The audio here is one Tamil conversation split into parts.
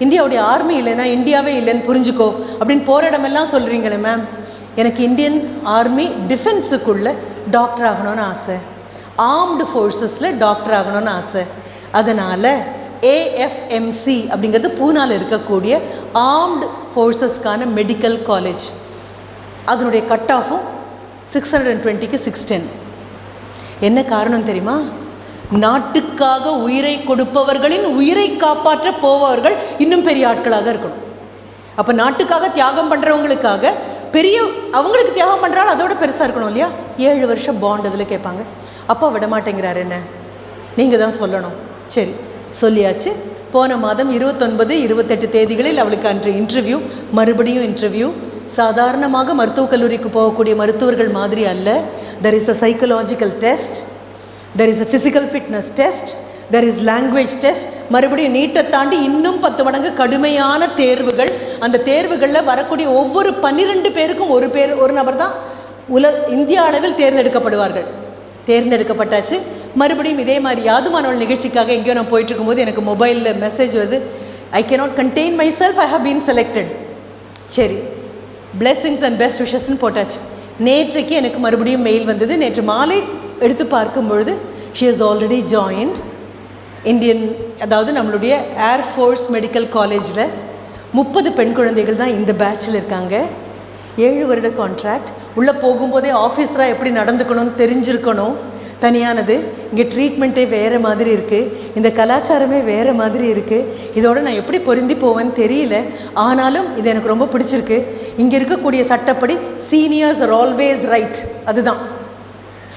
இந்தியாவுடைய ஆர்மி இல்லைன்னா இந்தியாவே இல்லைன்னு புரிஞ்சுக்கோ அப்படின்னு போகிற இடமெல்லாம் சொல்கிறீங்களே மேம் எனக்கு இந்தியன் ஆர்மி டிஃபென்ஸுக்குள்ளே டாக்டர் ஆகணும்னு ஆசை. ஆர்ம்டு ஃபோர்ஸஸில் டாக்டர் ஆகணும்னு ஆசை. அதனால் ஏஎஃப்எம்சி அப்படிங்கிறது பூனாவில் இருக்கக்கூடிய ஆர்ம்டு ஃபோர்ஸஸ்க்கான மெடிக்கல் காலேஜ் அதனுடைய கட் ஆஃபும் சிக்ஸ் ஹண்ட்ரட் அண்ட் டுவெண்ட்டிக்கு சிக்ஸ் டென் என்ன காரணம் தெரியுமா? நாட்டுக்காக உயிரை கொடுப்பவர்களின் உயிரை காப்பாற்ற போபவர்கள் இன்னும் பெரிய ஆட்களாக இருக்கணும். அப்போ நாட்டுக்காக தியாகம் பண்ணுறவங்களுக்காக பெரிய அவங்களுக்கு தியாகம் பண்ணுறாலும் அதோட பெருசாக இருக்கணும் இல்லையா? ஏழு வருஷம் பாண்ட் அதில் கேட்பாங்க. அப்பா விட மாட்டேங்கிறாரு என்ன? நீங்கள் தான் சொல்லணும். சரி சொல்லியாச்சு. போன மாதம் இருபத்தொன்பது இருபத்தெட்டு தேதிகளில் அவளுக்கு அன்று இன்டர்வியூ மறுபடியும் இன்டர்வியூ சாதாரணமாக மருத்துவக் கல்லூரிக்கு போகக்கூடிய மருத்துவர்கள் மாதிரி அல்ல. There is a psychological test there is a physical fitness test there is language test மறுபடியும் நீட்டை தாண்டி இன்னும் பத்து மடங்கு கடுமையான தேர்வுகள். அந்த தேர்வுகளில் வரக்கூடிய ஒவ்வொரு பன்னிரெண்டு பேருக்கும் ஒரு பேர் ஒரு நபர் தான் உல இந்திய அளவில் தேர்ந்தெடுக்கப்படுவார்கள். தேர்ந்தெடுக்கப்பட்டாச்சு. மறுபடியும் இதே மாதிரி யாதுமானவள் நிகழ்ச்சிக்காக எங்கேயோ நான் போயிட்டு இருக்கும்போது எனக்கு மொபைலில் மெசேஜ் வருது. I cannot contain myself I have been selected சரி. பிளெஸ்ஸிங்ஸ் அண்ட் பெஸ்ட் விஷஸ்ன்னு போட்டாச்சு. நேற்றைக்கு எனக்கு மறுபடியும் மெயில் வந்தது. நேற்று மாலை எடுத்து பார்க்கும் பொழுது she is already joined Indian அதாவது நம்மளுடைய ஏர் ஃபோர்ஸ் மெடிக்கல் காலேஜில் முப்பது பெண் குழந்தைகள் தான் இந்த பேட்சில் இருக்காங்க. ஏழு வருட கான்ட்ராக்ட் உள்ளே போகும்போதே ஆஃபீஸராக எப்படி நடந்துக்கணும்னு தெரிஞ்சிருக்கணும். தனியானது. இங்கே ட்ரீட்மெண்ட்டே வேறு மாதிரி இருக்குது இந்த கலாச்சாரமே வேறு மாதிரி இருக்குது இதோட நான் எப்படி பொருந்தி போவேன்னு தெரியல. ஆனாலும் இது எனக்கு ரொம்ப பிடிச்சிருக்கு. இங்கே இருக்கக்கூடிய சட்டப்படி சீனியர்ஸ் ஆர் ஆல்வேஸ் ரைட் அதுதான்.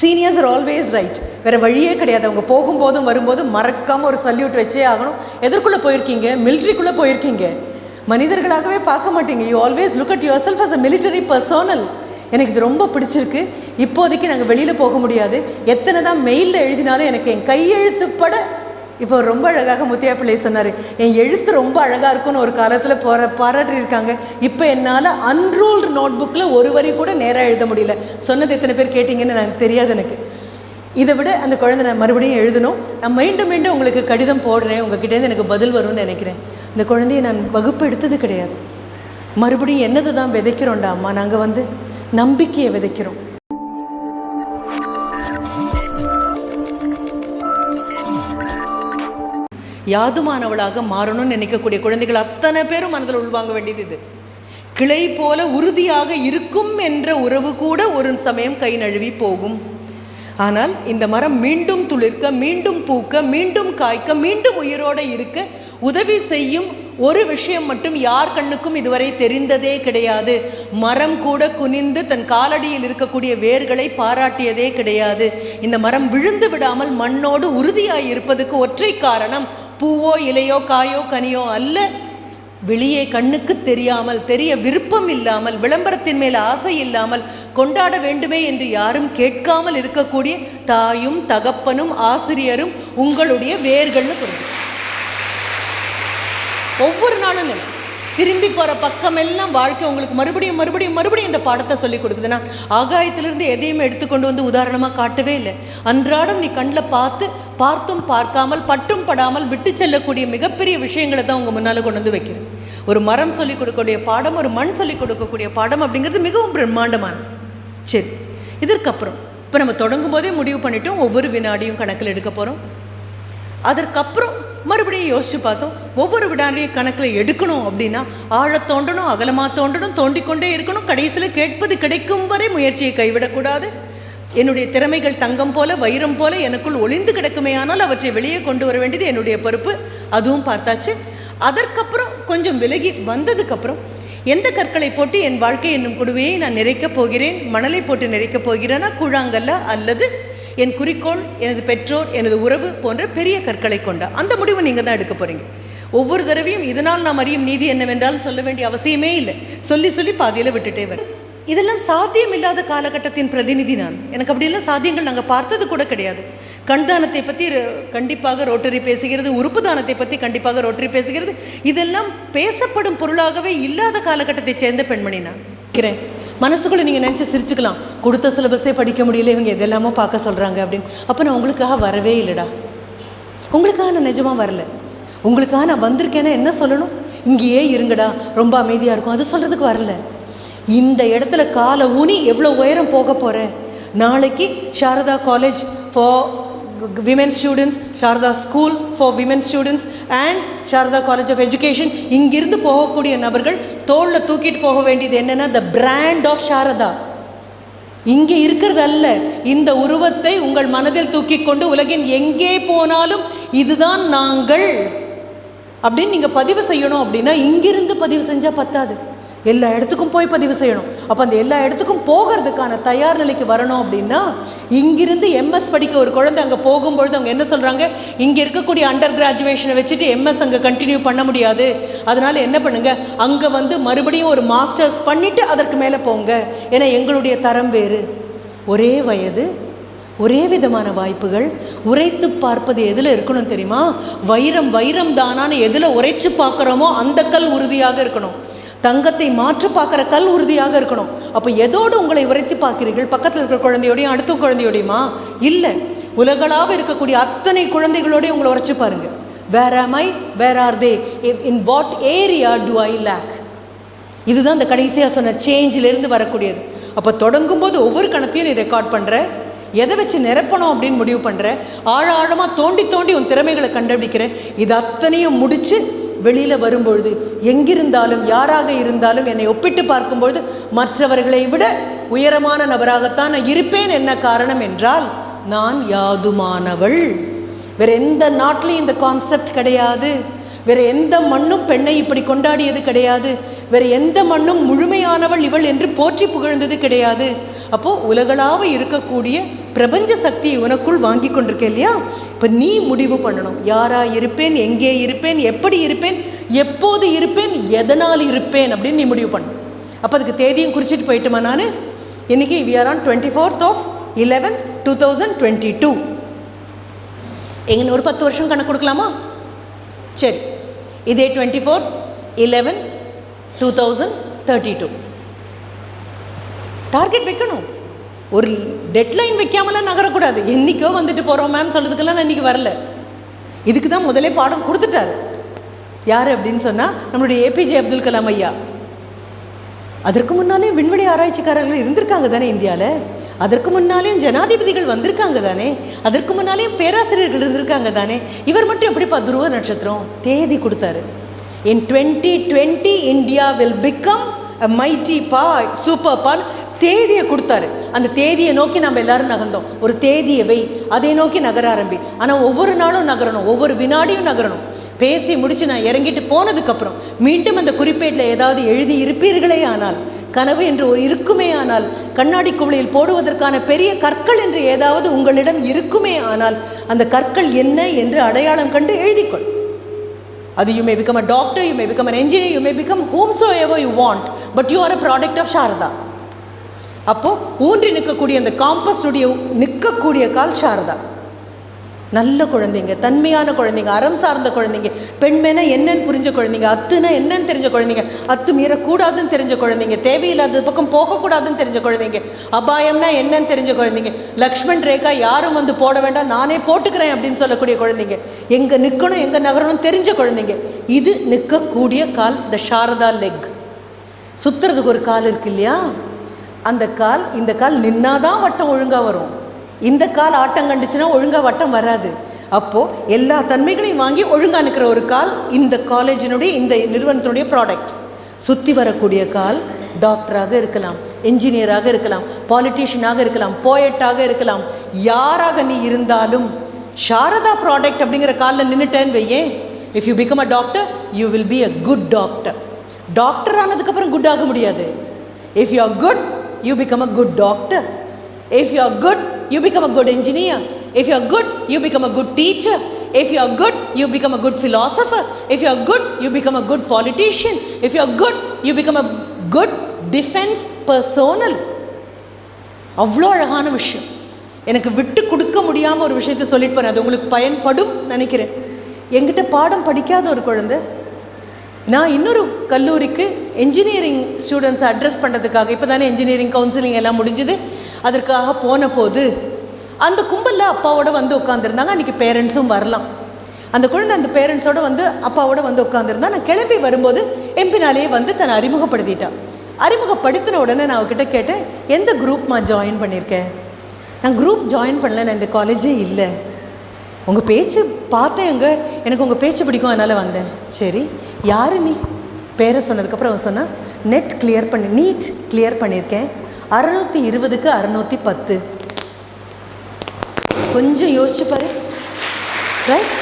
சீனியர்ஸ் ஆர் ஆல்வேஸ் ரைட் வேறு வழியே கிடையாது. அவங்க போகும்போதும் வரும்போதும் மறக்காமல் ஒரு சல்யூட் வச்சே ஆகணும். எதற்குள்ளே போயிருக்கீங்க? மிலிட்ரிக்குள்ளே போயிருக்கீங்க. மனிதர்களாகவே பார்க்க மாட்டீங்க. You always look at yourself as a military personnel எனக்கு இது ரொம்ப பிடிச்சிருக்கு. இப்போதைக்கு நாங்கள் வெளியில் போக முடியாது. எத்தனை தான் மெயிலில் எழுதினாலும் எனக்கு என் கையெழுத்துப்பட இப்போ ரொம்ப அழகாக முத்தியா பிள்ளை சொன்னார் என் எழுத்து ரொம்ப அழகாக இருக்கும்னு ஒரு காலத்தில் போற பாராட்டியிருக்காங்க. இப்போ என்னால் அன்ரூல்டு நோட் புக்கில் ஒரு வரி கூட நேராக எழுத முடியல. சொன்னது எத்தனை பேர் கேட்டிங்கன்னு எனக்கு தெரியாது எனக்கு. இதை விட அந்த குழந்தை நான் மறுபடியும் எழுதணும். நான் மீண்டும் மீண்டும் உங்களுக்கு கடிதம் போடுறேன். உங்ககிட்டேருந்து எனக்கு பதில் வரும்னு நினைக்கிறேன். இந்த குழந்தைய நான் வகுப்பு எடுத்தது கிடையாது. மறுபடியும் என்னது தான் விதைக்கிறோண்டா அம்மா? நாங்கள் வந்து நம்பிக்கையை விதைக்கிறோம். யாதுமானவளாக மாறணும்னு நினைக்கக்கூடிய குழந்தைகள் அத்தனை பேரும் மனதில் உள்வாங்க வேண்டியது இது. கிளை போல உறுதியாக இருக்கும் என்ற உறவு கூட ஒரு சமயம் கை நழுவி போகும். ஆனால் இந்த மரம் மீண்டும் துளிர்க்க மீண்டும் பூக்க மீண்டும் காய்க்க மீண்டும் உயிரோடு இருக்க உதவி செய்யும் ஒரு விஷயம் மட்டும் யார் கண்ணுக்கும் இதுவரை தெரிந்ததே கிடையாது. மரம் கூட குனிந்து தன் காலடியில் இருக்கக்கூடிய வேர்களை பாராட்டியதே கிடையாது. இந்த மரம் விழுந்து விடாமல் மண்ணோடு உறுதியாய் இருப்பதுக்கு ஒற்றை காரணம் பூவோ இலையோ காயோ கனியோ அல்ல வெளியே கண்ணுக்கு தெரியாமல் தெரிய விருப்பம் இல்லாமல் விளம்பரத்தின் மேல் ஆசை இல்லாமல் கொண்டாட வேண்டுமே என்று யாரும் கேட்காமல் இருக்கக்கூடிய தாயும் தகப்பனும் ஆசிரியரும் உங்களுடைய வேர்கள்னு புரிஞ்சு ஒவ்வொரு நாளும் இல்லை. திரும்பி போகிற பக்கமெல்லாம் வாழ்க்கை உங்களுக்கு மறுபடியும் மறுபடியும் மறுபடியும் இந்த பாடத்தை சொல்லி கொடுக்குதுன்னா ஆகாயத்திலிருந்து எதையுமே எடுத்துக்கொண்டு வந்து உதாரணமாக காட்டவே இல்லை. அன்றாடம் நீ கண்ணில் பார்த்து பார்த்தும் பார்க்காமல் பட்டும் படாமல் விட்டு செல்லக்கூடிய மிகப்பெரிய விஷயங்களை தான் உங்கள் முன்னால் கொண்டு வந்து வைக்கிறேன். ஒரு மரம் சொல்லிக் கொடுக்கக்கூடிய பாடம் ஒரு மண் சொல்லிக் கொடுக்கக்கூடிய பாடம் அப்படிங்கிறது மிகவும் பிரம்மாண்டமானது. சரி இதற்கப்புறம் இப்போ நம்ம தொடங்கும் போதே முடிவு பண்ணிட்டோம் ஒவ்வொரு வினாடியும் கணக்கில் எடுக்க போகிறோம் அதற்கப்புறம் மறுபடியும் யோசிச்சு பார்த்தோம் ஒவ்வொரு விடாண்டியும் கணக்கில் எடுக்கணும் அப்படின்னா ஆழ தோண்டணும் அகலமாக தோண்டணும் தோண்டிக்கொண்டே இருக்கணும் கடைசியில் கேட்பது கிடைக்கும் வரை முயற்சியை கைவிடக்கூடாது. என்னுடைய திறமைகள் தங்கம் போல வைரம் போல எனக்குள் ஒளிந்து கிடக்குமே ஆனால் அவற்றை வெளியே கொண்டு வர வேண்டியது என்னுடைய பொறுப்பு. அதுவும் பார்த்தாச்சு. அதற்கப்புறம் கொஞ்சம் விலகி வந்ததுக்கப்புறம் எந்த கற்களை போட்டு என் வாழ்க்கை என்னும் குடுவையை நான் நிறைக்கப் போகிறேன் மணலை போட்டு நிறைக்கப் போகிறேனா கூழாங்கல்ல அல்லது என் குறிக்கோள் எனது பெற்றோர் எனது உறவு போன்ற பெரிய கற்களை கொண்ட அந்த முடிவு நீங்கள் தான் எடுக்க போகிறீங்க ஒவ்வொரு தடவையும் இதனால் நாம் அறியும் நீதி என்னவென்றால் சொல்ல வேண்டிய அவசியமே இல்லை. சொல்லி சொல்லி பாதியில் விட்டுட்டே வரும் இதெல்லாம் சாத்தியம் இல்லாத காலகட்டத்தின் பிரதிநிதி நான். எனக்கு அப்படியெல்லாம் சாத்தியங்கள் நாங்கள் பார்த்தது கூட கிடையாது. கண்தானத்தை பற்றி கண்டிப்பாக ரோட்டரி பேசுகிறது உறுப்பு தானத்தை பற்றி கண்டிப்பாக ரோட்டரி பேசுகிறது. இதெல்லாம் பேசப்படும் பொருளாகவே இல்லாத காலகட்டத்தை சேர்ந்த பெண்மணி நான். இருக்கிறேன் மனசுக்குள்ளே நீங்கள் நினச்சி சிரிச்சுக்கலாம். கொடுத்த சிலபஸே படிக்க முடியல இவங்க எதெல்லாமோ பார்க்க சொல்கிறாங்க அப்படின்னு. அப்போ நான் உங்களுக்காக வரவே இல்லைடா. உங்களுக்காக நான் நிஜமாக வரல. உங்களுக்காக நான் வந்திருக்கேன்னா என்ன சொல்லணும்? இங்கேயே இருங்கடா. ரொம்ப அமைதியாக இருக்கும். அது சொல்கிறதுக்கு வரல. இந்த இடத்துல காலை ஊனி எவ்வளோ உயரம் போக போகிறேன் நாளைக்கு Sharada college for women students Sharada school for women students and Sharada college of education இங்கிருந்து போகக்கூடிய நபர்கள் தோளில் தூக்கிட்டு போக வேண்டியது என்னென்னா த பிராண்ட் ஆஃப் சாரதா இங்கே இருக்கிறது அல்ல இந்த உருவத்தை உங்கள் மனதில் தூக்கி கொண்டு உலகின் எங்கே போனாலும் இதுதான் நாங்கள் அப்படின்னு நீங்கள் பதிவு செய்யணும் அப்படின்னா இங்கிருந்து பதிவு செஞ்சால் பத்தாது. எல்லா இடத்துக்கும் போய் பதிவு செய்யணும். அப்போ அந்த எல்லா இடத்துக்கும் போகிறதுக்கான தயார் நிலைக்கு வரணும் அப்படின்னா இங்கிருந்து எம்எஸ் படிக்க ஒரு குழந்தை அங்கே போகும்பொழுது அவங்க என்ன சொல்கிறாங்க இங்கே இருக்கக்கூடிய அண்டர் கிராஜுவேஷனை வச்சுட்டு எம்எஸ் அங்கே கண்டினியூ பண்ண முடியாது. அதனால் என்ன பண்ணுங்கள் அங்கே வந்து மறுபடியும் ஒரு மாஸ்டர்ஸ் பண்ணிவிட்டு அதற்கு மேலே போங்க. ஏன்னா எங்களுடைய தரம் வேறு. ஒரே வயது ஒரே விதமான வாய்ப்புகள். உரைத்து பார்ப்பது எதில் இருக்கணும் தெரியுமா? வைரம் வைரம் தானான்னு எதில் உரைச்சு பார்க்குறோமோ அந்த கல் உறுதியாக இருக்கணும். தங்கத்தை மாற்றி பார்க்குற கல் உறுதியாக இருக்கணும். அப்போ எதோடு உங்களை உரைத்து பார்க்கிறீர்கள்? பக்கத்தில் இருக்கிற குழந்தையோடையும் அடுத்த குழந்தையோடையுமா? இல்லை. உலகளாக இருக்கக்கூடிய அத்தனை குழந்தைகளோடையும் உங்களை உரைச்சி பாருங்க. Where am I where are they in what area do I lack இதுதான் இந்த கடைசியாக சொன்ன சேஞ்சிலிருந்து வரக்கூடியது. அப்போ தொடங்கும்போது ஒவ்வொரு கணத்தையும் நீ ரெக்கார்ட் பண்ணுற எதை வச்சு நிரப்பணும் அப்படின்னு முடிவு பண்ணுற ஆழ ஆழமாக தோண்டி தோண்டி உன் திறமைகளை கண்டுபிடிக்கிற இது அத்தனையும் முடித்து வெளியில் வரும்பொழுது எங்கிருந்தாலும் யாராக இருந்தாலும் என்னை ஒப்பிட்டு பார்க்கும்பொழுது மற்றவர்களை விட உயரமான நபராகத்தான் நான் இருப்பேன். என்ன காரணம் என்றால் நான் யாதுமானவள். வேற எந்த நாட்டிலையும் இந்த கான்செப்ட் கிடையாது. வேற எந்த மண்ணும் பெண்ணை இப்படி கொண்டாடியது கிடையாது. வேற எந்த மண்ணும் முழுமையானவள் இவள் என்று போற்றி புகழ்ந்தது கிடையாது. அப்போ உலகளாவ இருக்கக்கூடிய பிரபஞ்ச சக்தியை உனக்குள் வாங்கி கொண்டிருக்க இல்லையா? இப்போ நீ முடிவு பண்ணணும். யாரா இருப்பேன்? எங்கே இருப்பேன்? எப்படி இருப்பேன்? எப்போது இருப்பேன்? எதனால் இருப்பேன்? அப்படின்னு நீ முடிவு பண்ணணும் அப்போ அதுக்கு தேதியும் குறிச்சிட்டு போயிட்டுமா நான்? இன்னைக்கு we are on twenty fourth of eleven two thousand twenty two எங்கன்னு ஒரு பத்து வருஷம் கணக்கு கொடுக்கலாமா? சரி. இதே twenty four eleven two thousand thirty two target வைக்கணும். ஒரு டெட்லைன் வைக்காமலாம் நகரக்கூடாது. என்றைக்கோ வந்துட்டு போகிறோம் மேம் சொல்கிறதுக்கெல்லாம் நான் இன்றைக்கி வரல. இதுக்கு தான் முதலே பாடம் கொடுத்துட்டாரு. யார் அப்படின்னு சொன்னால் நம்மளுடைய ஏபிஜே அப்துல் கலாம் ஐயா. அதற்கு முன்னாலே விண்வெளி ஆராய்ச்சிக்காரர்கள் இருந்திருக்காங்க தானே இந்தியாவில் அதற்கு முன்னாலேயும் ஜனாதிபதிகள் வந்திருக்காங்க தானே? அதற்கு முன்னாலேயும் பேராசிரியர்கள் இருந்திருக்காங்க தானே? இவர் மட்டும் எப்படிப்பா துருவ நட்சத்திரம்? தேதி கொடுத்தாரு. In twenty twenty India will become a mighty power super power தேதியை கொடுத்தாரு. அந்த தேதியை நோக்கி நம்ம எல்லாரும் நகர்ந்தோம். ஒரு தேதியை வை அதை நோக்கி நகர ஆரம்பி. ஆனால் ஒவ்வொரு நாளும் நகரணும் ஒவ்வொரு வினாடியும் நகரணும். பேசி முடிச்சு நான் இறங்கிட்டு போனதுக்கப்புறம் மீண்டும் அந்த குறிப்பேட்டில் ஏதாவது எழுதி இருப்பீர்களே ஆனால் கனவு என்று ஒரு இருக்குமே ஆனால் கண்ணாடி குவளையில் போடுவதற்கான பெரிய கற்கள் என்று ஏதாவது உங்களிடம் இருக்குமே ஆனால் அந்த கற்கள் என்ன என்று அடையாளம் கண்டு எழுதிக்கொள். அது you may become a doctor you may become an engineer you may become whom so you want but you are a product of Sharada அப்போது ஊன்றி நிற்கக்கூடிய அந்த காம்பஸுடைய நிற்கக்கூடிய கால் சாரதா. நல்ல குழந்தைங்க தன்மையான குழந்தைங்க அறம் சார்ந்த குழந்தைங்க பெண்மைனா என்னன்னு புரிஞ்ச குழந்தைங்க அத்துனா என்னன்னு தெரிஞ்ச குழந்தைங்க அத்து மீறக்கூடாதுன்னு தெரிஞ்ச குழந்தைங்க தேவையில்லாத பக்கம் போகக்கூடாதுன்னு தெரிஞ்ச குழந்தைங்க அபாயம்னா என்னன்னு தெரிஞ்ச குழந்தைங்க லக்ஷ்மண் ரேகா யாரும் வந்து போட வேண்டாம் நானே போட்டுக்கிறேன் அப்படின்னு சொல்லக்கூடிய குழந்தைங்க எங்கே நிற்கணும் எங்கே நகரணும் தெரிஞ்ச குழந்தைங்க இது நிற்கக்கூடிய கால் த சாரதா லெக் சுற்றுறதுக்கு ஒரு கால் இருக்கு இல்லையா? அந்த கால் இந்த கால் நின்னாதான் வட்டம் ஒழுங்காக வரும். இந்த கால் ஆட்டம் கண்டுச்சுன்னா ஒழுங்காக வட்டம் வராது. அப்போது எல்லா தன்மைகளையும் வாங்கி ஒழுங்காக நிற்கிற ஒரு கால் இந்த காலேஜினுடைய இந்த நிறுவனத்தினுடைய ப்ராடக்ட் சுற்றி வரக்கூடிய கால் டாக்டராக இருக்கலாம் என்ஜினியராக இருக்கலாம் பாலிட்டிஷியனாக இருக்கலாம் போயட்டாக இருக்கலாம். யாராக நீ இருந்தாலும் சாரதா ப்ராடக்ட் அப்படிங்கிற காலில் நின்றுட்டேன்னு வையேன் if you become a doctor you will be a good doctor doctor ஆனதுக்கப்புறம் குட் ஆக முடியாது. If you are good you become a good doctor if you are good you become a good engineer if you are good you become a good teacher if you are good you become a good philosopher. If you are good you become a good politician. If you are good you become a good defence personnel அவ்வளோ அழகான விஷயம். எனக்கு விட்டு கொடுக்க முடியாமல் ஒரு விஷயத்த சொல்லிட்டு போறேன். அது உங்களுக்கு பயன்படும் நினைக்கிறேன். எங்கிட்ட பாடம் படிக்காத ஒரு குழந்தை நான் இன்னொரு கல்லூரிக்கு என்ஜினியரிங் ஸ்டூடெண்ட்ஸை அட்ரஸ் பண்ணுறதுக்காக இப்போ தானே என்ஜினியரிங் கவுன்சிலிங் எல்லாம் முடிஞ்சுது. அதற்காக போன போது அந்த கும்பலில் அப்பாவோட வந்து உட்காந்துருந்தாங்க அன்றைக்கி பேரண்ட்ஸும் வரலாம். அந்த குழந்தை அந்த பேரண்ட்ஸோடு வந்து அப்பாவோட வந்து உட்காந்துருந்தா நான் கிளம்பி வரும்போது எம்பினாலேயே வந்து தன்னை அறிமுகப்படுத்திட்டான் அறிமுகப்படுத்தின உடனே நான் அவகிட்ட கேட்டேன் எந்த குரூப்மா ஜாயின் பண்ணியிருக்கேன் நான் குரூப் ஜாயின் பண்ணல நான் இந்த காலேஜே இல்லை. உங்கள் பேச்சு பார்த்தேன் எங்கே எனக்கு உங்கள் பேச்சு பிடிக்கும் அதனால் வந்தேன். சரி. யார் நீ? பேரை சொன்னதுக்கப்புறம் அவன் சொன்னான் நெட் கிளியர் பண்ணி நீட் கிளியர் பண்ணியிருக்கேன் அறநூற்றி இருபதுக்கு அறநூற்றி பத்து. கொஞ்சம் யோசிச்சு பாரு. ரைட்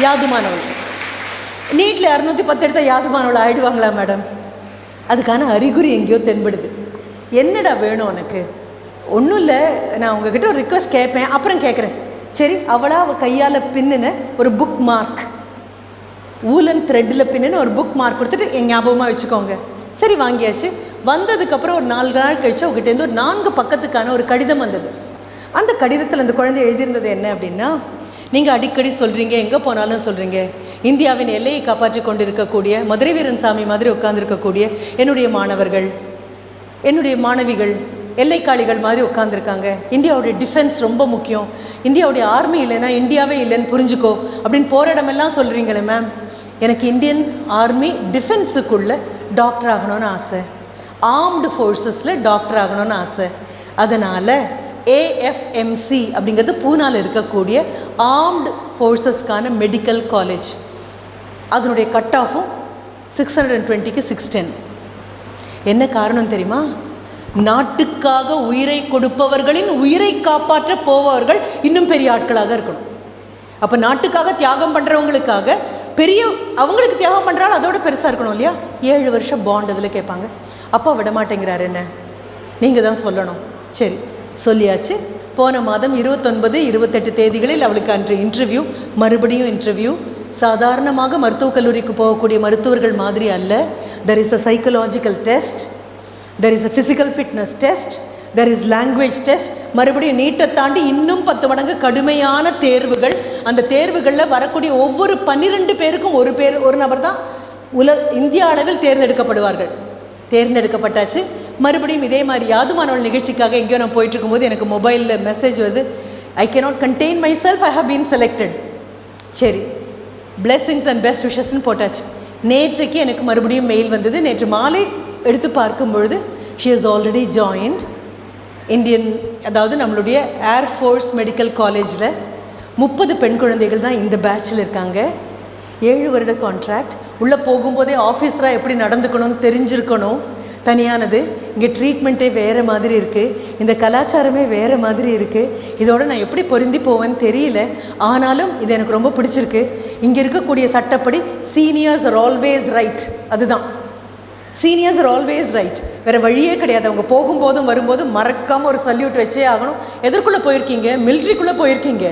யாதுமானவள். நீட்டில் இரநூத்தி பத்து எடுத்தால் யாதுமானவள் ஆயிடுவாங்களா மேடம் அதுக்கான அறிகுறி எங்கேயோ தென்படுது. என்னடா வேணும் உனக்கு? ஒன்றும் இல்லை நான் உங்ககிட்ட ஒரு ரிக்வஸ்ட் கேட்பேன் அப்புறம் கேட்குறேன் சரி அவளாக அவள் கையால் பின்னுன ஒரு புக் மார்க் ஊலன் த்ரெட்டில் பின்னுன்னு ஒரு புக் மார்க் கொடுத்துட்டு என் ஞாபகமாக வச்சுக்கோங்க. சரி வாங்கியாச்சு. வந்ததுக்கப்புறம் ஒரு நாலு நாள் கழிச்சு அவகிட்டேருந்து ஒரு நான்கு பக்கத்துக்கான ஒரு கடிதம் வந்தது. அந்த கடிதத்தில் அந்த குழந்தை எழுதியிருந்தது என்ன அப்படின்னா நீங்கள் அடிக்கடி சொல்கிறீங்க எங்கே போனாலும் சொல்கிறீங்க இந்தியாவின் எல்லையை காப்பாற்றி கொண்டு இருக்கக்கூடிய மதுரை வீரன் சாமி மாதிரி உட்கார்ந்திருக்கக்கூடிய என்னுடைய மாணவர்கள் என்னுடைய மாணவிகள் எல்லைக்காளிகள் மாதிரி உட்காந்துருக்காங்க இந்தியாவுடைய டிஃபென்ஸ் ரொம்ப முக்கியம். இந்தியாவுடைய ஆர்மி இல்லைன்னா இந்தியாவே இல்லைன்னு புரிஞ்சுக்கோ. அப்படின்னு போகிற இடமெல்லாம் சொல்கிறீங்களே மேம் எனக்கு இந்தியன் ஆர்மி டிஃபென்ஸுக்குள்ளே டாக்டர் ஆகணும்னு ஆசை. ஆர்ம்டு ஃபோர்ஸஸில் டாக்டர் ஆகணும்னு ஆசை. அதனால் ஏஎஃப்எம்சி அப்படிங்கிறது பூனாவில் இருக்கக்கூடிய ஆர்ம்டு ஃபோர்ஸஸ்க்கான மெடிக்கல் காலேஜ் அதனுடைய கட் ஆஃபும் சிக்ஸ் ஹண்ட்ரட் அண்ட் டுவெண்ட்டிக்கு சிக்ஸ் டென் என்ன காரணம் தெரியுமா? நாட்டுக்காக உயிரை கொடுப்பவர்களின் உயிரை காப்பாற்ற போபவர்கள் இன்னும் பெரிய ஆட்களாக இருக்கணும். அப்போ நாட்டுக்காக தியாகம் பண்ணுறவங்களுக்காக பெரிய அவங்களுக்கு தியாகம் பண்ணுறாலும் அதோட பெருசாக இருக்கணும் இல்லையா? ஏழு வருஷம் பாண்ட் அதில் கேட்பாங்க. அப்பா விட மாட்டேங்கிறாரு என்ன? நீங்கள் தான் சொல்லணும். சரி சொல்லியாச்சு. போன மாதம் இருபத்தொன்பது இருபத்தெட்டு தேதிகளில் அவளுக்கு அன்று இன்டர்வியூ மறுபடியும் இன்டர்வியூ சாதாரணமாக மருத்துவக் கல்லூரிக்கு போகக்கூடிய மருத்துவர்கள் மாதிரி அல்ல. There is a psychological test there is a physical fitness test there is language test மறுபடியும் நீட்டை தாண்டி இன்னும் பத்து மடங்கு கடுமையான தேர்வுகள் அந்த தேர்வுகளில் வரக்கூடிய ஒவ்வொரு பன்னிரெண்டு பேருக்கும் ஒரு பேர் ஒரு நபர் தான் உல இந்திய அளவில் தேர்ந்தெடுக்கப்படுவார்கள். தேர்ந்தெடுக்கப்பட்டாச்சு. மறுபடியும் இதே மாதிரி யாதுமானவள் நிகழ்ச்சிக்காக எங்கேயோ நான் போயிட்டு இருக்கும்போது எனக்கு மொபைலில் மெசேஜ் வருது. I cannot contain my self I have been selected சரி. Blessings அண்ட் பெஸ்ட் விஷஸ்ன்னு போட்டாச்சு. நேற்றைக்கு எனக்கு மறுபடியும் மெயில் வந்தது. நேற்று மாலை எடுத்து பார்க்கும் பொழுது she is already joined Indian அதாவது நம்மளுடைய ஏர்ஃபோர்ஸ் மெடிக்கல் காலேஜில் முப்பது பெண் குழந்தைகள் தான் இந்த பேட்சில் இருக்காங்க. ஏழு வருட கான்ட்ராக்ட் உள்ளே போகும்போதே ஆஃபீஸராக எப்படி நடந்துக்கணும்னு தெரிஞ்சிருக்கணும். தனியானது. இங்கே ட்ரீட்மெண்ட்டே வேறு மாதிரி இருக்குது இந்த கலாச்சாரமே வேறு மாதிரி இருக்குது இதோட நான் எப்படி பொருந்தி போவேன்னு தெரியல. ஆனாலும் இது எனக்கு ரொம்ப பிடிச்சிருக்கு. இங்கே இருக்கக்கூடிய சட்டப்படி சீனியர்ஸ் ஆர் ஆல்வேஸ் ரைட் அதுதான். சீனியர்ஸ் ஆர் ஆல்வேஸ் ரைட் வேறு வழியே கிடையாது. அவங்க போகும்போதும் வரும்போதும் மறக்காமல் ஒரு சல்யூட் வச்சே ஆகணும். எதற்குள்ளே போயிருக்கீங்க? மிலிட்ரிக்குள்ளே போயிருக்கீங்க.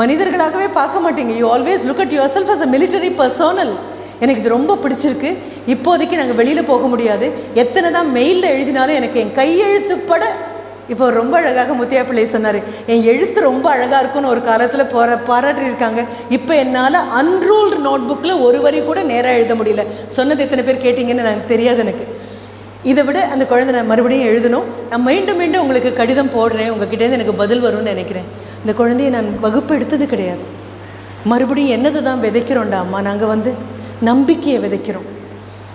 மனிதர்களாகவே பார்க்க மாட்டீங்க. You always look at your self as a military personnel எனக்கு இது ரொம்ப பிடிச்சிருக்கு. இப்போதைக்கு நாங்கள் வெளியில் போக முடியாது. எத்தனை தான் மெயிலில் எழுதினாலும் எனக்கு என் கையெழுத்துப்பட இப்போ ரொம்ப அழகாக முத்தியா பிள்ளை சொன்னார். என் எழுத்து ரொம்ப அழகாக இருக்கும்னு ஒரு காலத்தில் போற பாராட்டியிருக்காங்க. இப்போ என்னால் அன்ரூல்டு நோட் புக்கில் ஒரு வரி கூட நேராக எழுத முடியல. சொன்னது எத்தனை பேர் கேட்டிங்கன்னு எனக்கு தெரியாது எனக்கு. இதை விட அந்த குழந்தை நான் மறுபடியும் எழுதணும். நான் மீண்டும் மீண்டும் உங்களுக்கு கடிதம் போடுறேன். உங்ககிட்டேருந்து எனக்கு பதில் வரும்னு நினைக்கிறேன். இந்த குழந்தைய நான் வகுப்பு எடுத்தது கிடையாது. மறுபடியும் என்னதை தான் விதைக்கிறோண்டா அம்மா? நாங்கள் வந்து நம்பிக்கையை விதைக்கிறோம்.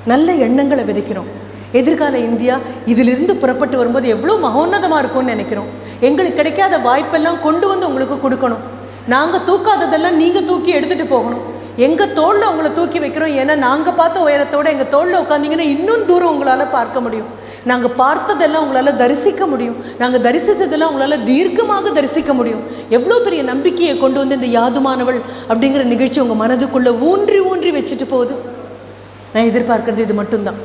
நல்ல எண்ணங்களை விதைக்கிறோம். எதிர்கால இந்தியா இதிலிருந்து புறப்பட்டு வரும்போது எவ்வளோ மகோன்னதமாக இருக்கும்னு நினைக்கிறோம். எங்களுக்கு கிடைக்காத வாய்ப்பெல்லாம் கொண்டு வந்து உங்களுக்கு கொடுக்கணும். நாங்கள் தூக்காததெல்லாம் நீங்கள் தூக்கி எடுத்துகிட்டு போகணும். எங்கள் தோளில் உங்களை தூக்கி வைக்கிறோம்? ஏன்னா நாங்கள் பார்த்த உயரத்தோட எங்கள் தோளில் உட்காந்திங்கன்னா இன்னும் தூரம் உங்களால் பார்க்க முடியும். நாங்கள் பார்த்ததெல்லாம் உங்களால் தரிசிக்க முடியும். நாங்கள் தரிசித்ததெல்லாம் உங்களால் தீர்க்கமாக தரிசிக்க முடியும். எவ்வளோ பெரிய நம்பிக்கையை கொண்டு வந்து இந்த யாதுமானவள் அப்படிங்கிற நிகழ்ச்சி உங்கள் மனதுக்குள்ளே ஊன்றி ஊன்றி வச்சுட்டு போகுது. நான் எதிர்பார்க்கறது இது மட்டும்தான்.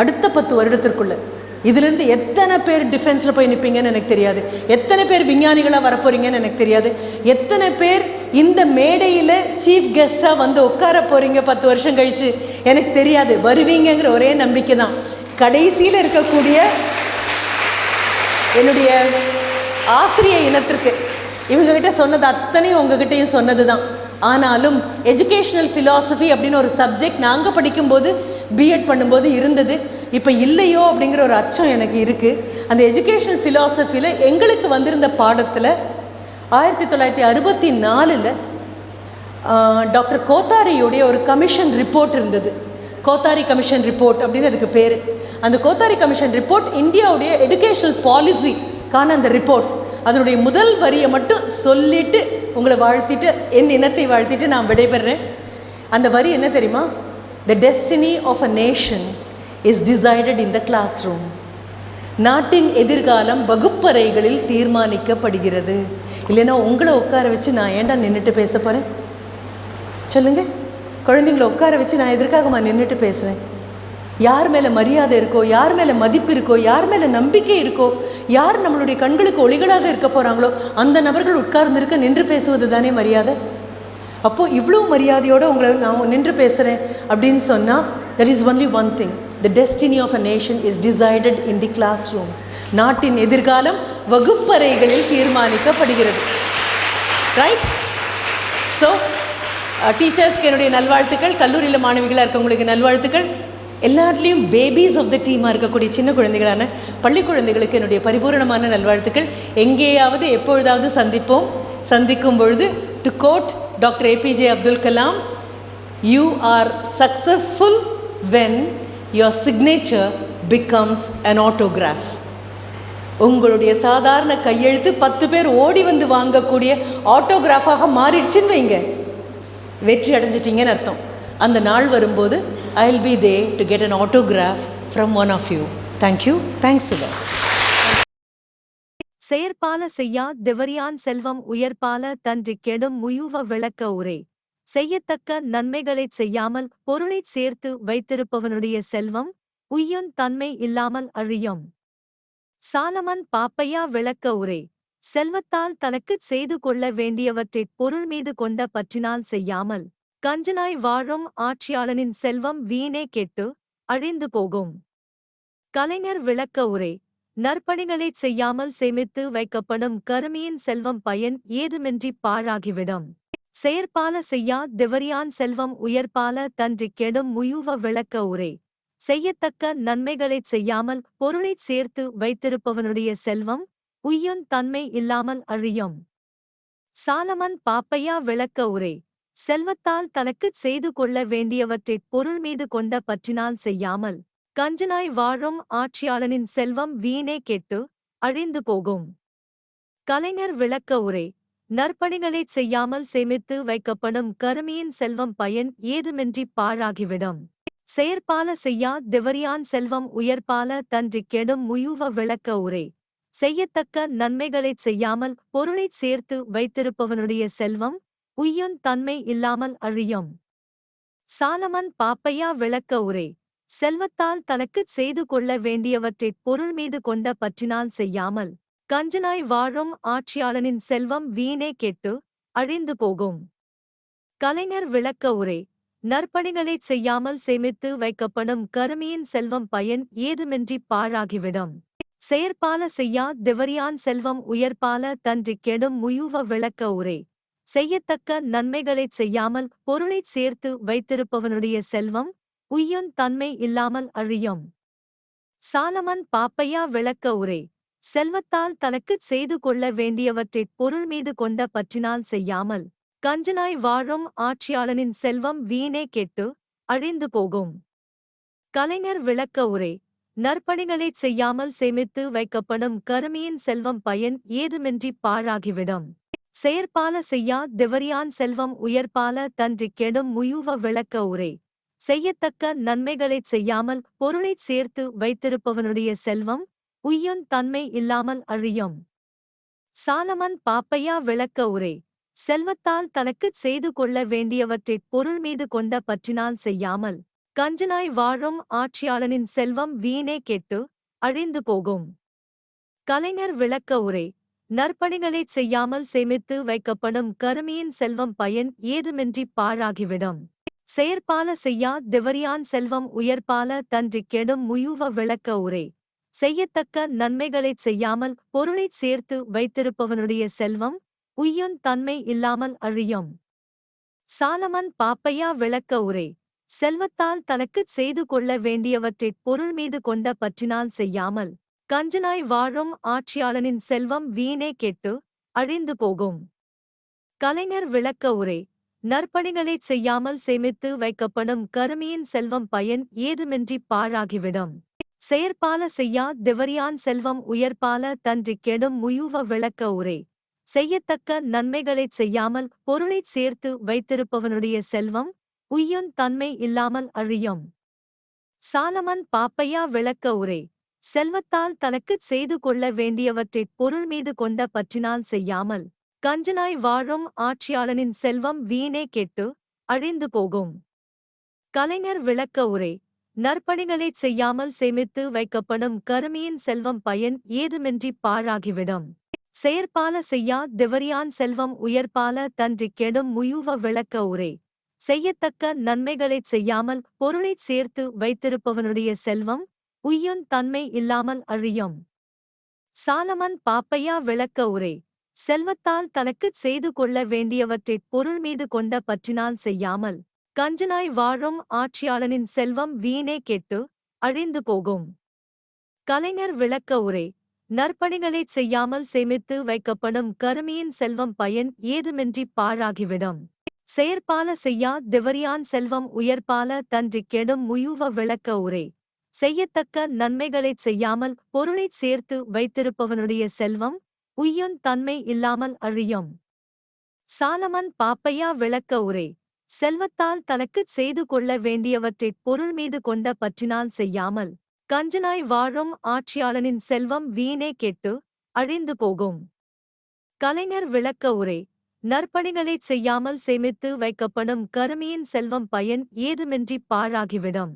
அடுத்த பத்து வருடத்திற்குள்ள இதுலேருந்து எத்தனை பேர் டிஃபென்ஸில் போய் நிற்பீங்கன்னு எனக்கு தெரியாது. எத்தனை பேர் விஞ்ஞானிகளாக வரப்போறீங்கன்னு எனக்கு தெரியாது. எத்தனை பேர் இந்த மேடையில் சீஃப் கெஸ்ட்டாக வந்து உட்கார போகிறீங்க பத்து வருஷம் கழித்து எனக்கு தெரியாது. வருவீங்கங்கிற ஒரே நம்பிக்கை தான். கடைசியில் இருக்கக்கூடிய என்னுடைய ஆசிரிய இனத்திற்கு இவங்ககிட்ட சொன்னது அத்தனையும் உங்ககிட்டையும் சொன்னது தான் ஆனாலும் எஜுகேஷ்னல் ஃபிலாசபி அப்படின்னு ஒரு சப்ஜெக்ட் நாங்கள் படிக்கும்போது பிஎட் பண்ணும்போது இருந்தது. இப்போ இல்லையோ அப்படிங்கிற ஒரு அச்சம் எனக்கு இருக்குது அந்த எஜுகேஷன் ஃபிலாசபியில் எங்களுக்கு வந்திருந்த பாடத்தில் ஆயிரத்தி தொள்ளாயிரத்தி அறுபத்தி நாலில் டாக்டர் கோத்தாரியுடைய ஒரு கமிஷன் ரிப்போர்ட் இருந்தது. கோத்தாரி கமிஷன் ரிப்போர்ட் அப்படின்னு அதுக்கு பேர். அந்த கோத்தாரி கமிஷன் ரிப்போர்ட் இந்தியாவுடைய எடுகேஷனல் பாலிசிக்கான அந்த ரிப்போர்ட் அதனுடைய முதல் வரியை மட்டும் சொல்லிட்டு உங்களை வாழ்த்திட்டு என் இனத்தை வாழ்த்திட்டு நான் விடைபெறேன். அந்த வரி என்ன தெரியுமா? The destiny of a nation is decided in the classroom நாட்டின் எதிர்காலம் வகுப்பறைகளில் தீர்மானிக்கப்படுகிறது. இல்லைன்னா உங்களை உட்கார வச்சு நான் ஏன்டா நின்றுட்டு பேச போகிறேன் சொல்லுங்கள் குழந்தைங்கள உட்கார வச்சு நான் எதற்காகமா நின்றுட்டு பேசுகிறேன் யார் மேலே மரியாதை இருக்கோ யார் மேலே மதிப்பு இருக்கோ யார் மேலே நம்பிக்கை இருக்கோ யார் நம்மளுடைய கண்களுக்கு ஒளிகளாக இருக்க போகிறாங்களோ அந்த நபர்கள் உட்கார்ந்துருக்க நின்று பேசுவது தானே மரியாதை? அப்போது இவ்வளோ மரியாதையோடு உங்களை நான் நின்று பேசுகிறேன் அப்படின்னு சொன்னால் that is only one thing the destiny of a nation is decided in the classrooms நாட்டின் எதிர்காலம் வகுப்பறைகளில் தீர்மானிக்கப்படுகிறது. ரைட் ஸோ டீச்சர்ஸ்க்கு என்னுடைய நல்வாழ்த்துக்கள். கல்லூரியில் மாணவிகளாக இருக்கவங்களுக்கு நல்வாழ்த்துக்கள். எல்லாத்துலேயும் பேபிஸ் ஆஃப் த டீமாக இருக்கக்கூடிய சின்ன குழந்தைகளான பள்ளி குழந்தைகளுக்கு என்னுடைய பரிபூரணமான நல்வாழ்த்துக்கள். எங்கேயாவது எப்பொழுதாவது சந்திப்போம். சந்திக்கும் பொழுது to quote doctor APJ Abdul Kalam you are successful when your signature becomes an autograph. உங்களுடைய சாதாரண கையெழுத்து பத்து பேர் ஓடி வந்து வாங்கக்கூடிய ஆட்டோகிராஃபாக மாறிடுச்சுன்னு வைங்க. வெற்றி அடைஞ்சிட்டிங்கன்னு அர்த்தம். அந்த நாள் வரும்போது I will be they to get an autograph from one of you thank you thanks Sudha செயற்பால செய்யா திவரியான் செல்வம் உயர்பால தன்றி கெடும் முயுவ விளக்க உரை. செய்யத்தக்க நன்மைகளைச் செய்யாமல் பொருளைச் சேர்த்து வைத்திருப்பவனுடைய செல்வம் உய்யுந் தன்மை இல்லாமல் அழியும். சாலமன் பாப்பையா விளக்க உரை செல்வத்தால் தனக்குச் செய்து கொள்ள வேண்டியவற்றைப் பொருள் மீது கொண்ட பற்றினால் செய்யாமல் கஞ்சனாய் வாழும் ஆட்சியாளனின் செல்வம் வீணே கெட்டு அழிந்து போகும். கலைஞர் விளக்க உரை நற்பணிகளைச் செய்யாமல் சேமித்து வைக்கப்படும் கருமியின் செல்வம் பயன் ஏதுமின்றி பாழாகிவிடும். செயற்பால செய்யா திவரியான் செல்வம் உயர்பால தன்றி கெடும் முயுவ விளக்க உரை. செய்யத்தக்க நன்மைகளைச் செய்யாமல் பொருளைச் சேர்த்து வைத்திருப்பவனுடைய செல்வம் உய்யுன் தன்மை இல்லாமல் அழியும். சாலமன் பாப்பையா விளக்க உரை. செல்வத்தால் தனக்குச் செய்து கொள்ள வேண்டியவற்றைப் பொருள் மீது கொண்ட பற்றினால் செய்யாமல் கஞ்சனாய் வாழும் ஆட்சியாளனின் செல்வம் வீணே கெட்டு அழிந்து போகும். கலைஞர் விளக்க உரை. நற்பணிகளைச் செய்யாமல் சேமித்து வைக்கப்படும் கருமியின் செல்வம் பயன் ஏதுமின்றி பாழாகிவிடும். செயற்பால செய்யா திவரியான் செல்வம் உயர்பால தன்றி கெடும் முயுவ விளக்க உரை. செய்யத்தக்க நன்மைகளைச் செய்யாமல் பொருளைச் சேர்த்து வைத்திருப்பவனுடைய செல்வம் உய்யுன் தன்மை இல்லாமல் அழியும். சாலமன் பாப்பையா விளக்க உரை. செல்வத்தால் தனக்குச் செய்து கொள்ள வேண்டியவற்றைப் பொருள் மீது கொண்ட பற்றினால் செய்யாமல் கஞ்சனாய் வாழும் ஆட்சியாளனின் செல்வம் வீணே கெட்டு அழிந்து போகும். கலைஞர் விளக்க உரை நற்பணிகளைச் செய்யாமல் சேமித்து வைக்கப்படும் கருமியின் செல்வம் பயன் ஏதுமின்றி பாழாகிவிடும். செயற்பால செய்யா திவரியான் செல்வம் உயர்பால தன்றி கெடும் முயுவ விளக்க உரை செய்யத்தக்க நன்மைகளைச் செய்யாமல் பொருளைச் சேர்த்து வைத்திருப்பவனுடைய செல்வம் உய்யன் தன்மை இல்லாமல் அழியும். சாலமன் பாப்பையா விளக்க உரை செல்வத்தால் தனக்குச் செய்து கொள்ள வேண்டியவற்றைப் பொருள் மீது கொண்ட பற்றினால் செய்யாமல் கஞ்சனாய் வாழும் ஆட்சியாளனின் செல்வம் வீணே கெட்டு அழிந்து போகும். கலைஞர் விளக்க உரை நற்பணிகளைச் செய்யாமல் சேமித்து வைக்கப்படும் கருமியின் செல்வம் பயன் ஏதுமின்றி பாழாகிவிடும். செயற்பால செய்யா திவரியான் செல்வம் உயர்பால தன்றி கெடும் முயுவ விளக்க உரை. செய்யத்தக்க நன்மைகளைச் செய்யாமல் பொருளைச் சேர்த்து வைத்திருப்பவனுடைய செல்வம் உய்யுந் தன்மை இல்லாமல் அழியும். சாலமன் பாப்பையா விளக்க உரை. செல்வத்தால் தனக்குச் செய்து கொள்ள வேண்டியவற்றைப் பொருள் மீது கொண்ட பற்றினால் செய்யாமல் கஞ்சனாய் வாழும் ஆட்சியாளனின் செல்வம் வீணே கெட்டு அழிந்து போகும். கலைஞர் விளக்க உரை. நற்பணிகளைச் செய்யாமல் சேமித்து வைக்கப்படும் கருமியின் செல்வம் பயன் ஏதுமின்றி பாழாகிவிடும். செயற்பால செய்யா திவரியான் செல்வம் உயர்பால தன்றி கெடும் முயுவ விளக்க உரை. செய்யத்தக்க நன்மைகளைச் செய்யாமல் பொருளைச் சேர்த்து வைத்திருப்பவனுடைய செல்வம் உய்யன் தன்மை இல்லாமல் அழியும். சாலமன் பாப்பையா விளக்க உரை. செல்வத்தால் தனக்குச் செய்து கொள்ள வேண்டியவற்றைப் பொருள் மீது கொண்ட பற்றினால் செய்யாமல் கஞ்சனாய் வாழும் ஆட்சியாளனின் செல்வம் வீணே கெட்டு அழிந்து போகும். கலைஞர் விளக்க உரை. நற்பணிகளைச் செய்யாமல் சேமித்து வைக்கப்படும் கருமியின் செல்வம் பயன் ஏதுமின்றி பாழாகிவிடும். செயற்பால செய்யா திவரியான் செல்வம் உயர்பால தன்றி கெடும் முயுவ விளக்க உரை. செய்யத்தக்க நன்மைகளைச் செய்யாமல் பொருளைச் சேர்த்து வைத்திருப்பவனுடைய செல்வம் உய்யுந் தன்மை இல்லாமல் அழியும். சாலமன் பாப்பையா விளக்க உரை. செல்வத்தால் தனக்குச் செய்து கொள்ள வேண்டியவற்றைப் பொருள் மீது கொண்ட பற்றினால் செய்யாமல் கஞ்சனாய் வாழும் ஆட்சியாளனின் செல்வம் வீணே கெட்டு அழிந்து போகும். கலைஞர் விளக்க உரை. நற்பணிகளைச் செய்யாமல் சேமித்து வைக்கப்படும் கருமியின் செல்வம் பயன் ஏதுமின்றி பாழாகிவிடும். செயற்பால செய்யா திவரியான் செல்வம் உயர்பால தன்றி கெடும் முயுவ விளக்க உரை. செய்யத்தக்க நன்மைகளைச் செய்யாமல் பொருளைச் சேர்த்து வைத்திருப்பவனுடைய செல்வம் உய்யுந் தன்மை இல்லாமல் அழியும். சாலமன் பாப்பையா விளக்க உரை. செல்வத்தால் தனக்குச் செய்து கொள்ள வேண்டியவற்றைப் பொருள் மீது கொண்ட பற்றினால் செய்யாமல் கஞ்சனாய் வாழும் ஆட்சியாளனின் செல்வம் வீணே கெட்டு அழிந்து போகும். கலைஞர் விளக்க உரை நற்பணிகளைச் செய்யாமல் சேமித்து வைக்கப்படும் கருமியின் செல்வம் பயன் ஏதுமின்றி பாழாகிவிடும். செயற்பால செய்யா திவரியான் செல்வம் உயர்பால தன்றி கெடும் முயுவ விளக்க உரை செய்யத்தக்க நன்மைகளைச் செய்யாமல் பொருளைச் சேர்த்து வைத்திருப்பவனுடைய செல்வம் உய்யுந் தன்மை இல்லாமல் அழியும். சாலமன் பாப்பையா விளக்க உரை செல்வத்தால் தனக்குச் செய்து கொள்ள வேண்டியவற்றைப் பொருள் மீது கொண்ட பற்றினால் செய்யாமல் கஞ்சனாய் வாழும் ஆட்சியாளனின் செல்வம் வீணே கெட்டு அழிந்து போகும். கலைஞர் விளக்க உரை நற்பணிகளைச் செய்யாமல் சேமித்து வைக்கப்படும் கருமியின் செல்வம் பயன் ஏதுமின்றி பாழாகிவிடும்.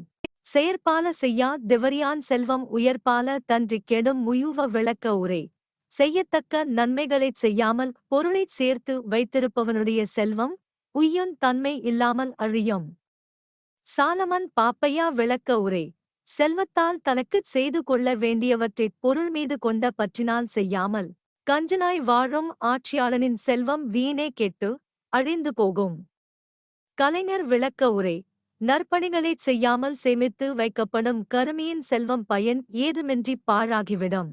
செயற்பால செய்யா திவரியான் செல்வம் உயர்பால தன்றி கெடும் முயுவ விளக்க உரை செய்யத்தக்க நன்மைகளைச் செய்யாமல் பொருளைச் சேர்த்து வைத்திருப்பவனுடைய செல்வம் உய்யுந் தன்மை இல்லாமல் அழியும். சாலமன் பாப்பையா விளக்க உரை செல்வத்தால் தனக்குச் செய்து கொள்ள வேண்டியவற்றைப் பொருள் மீது கொண்ட பற்றினால் செய்யாமல் கஞ்சனாய் வாழும் ஆட்சியாளனின் செல்வம் வீணே கெட்டு அழிந்து போகும். கலைஞர் விளக்க உரை நற்பணிகளைச் செய்யாமல் சேமித்து வைக்கப்படும் கருமியின் செல்வம் பயன் ஏதுமின்றி பாழாகிவிடும்.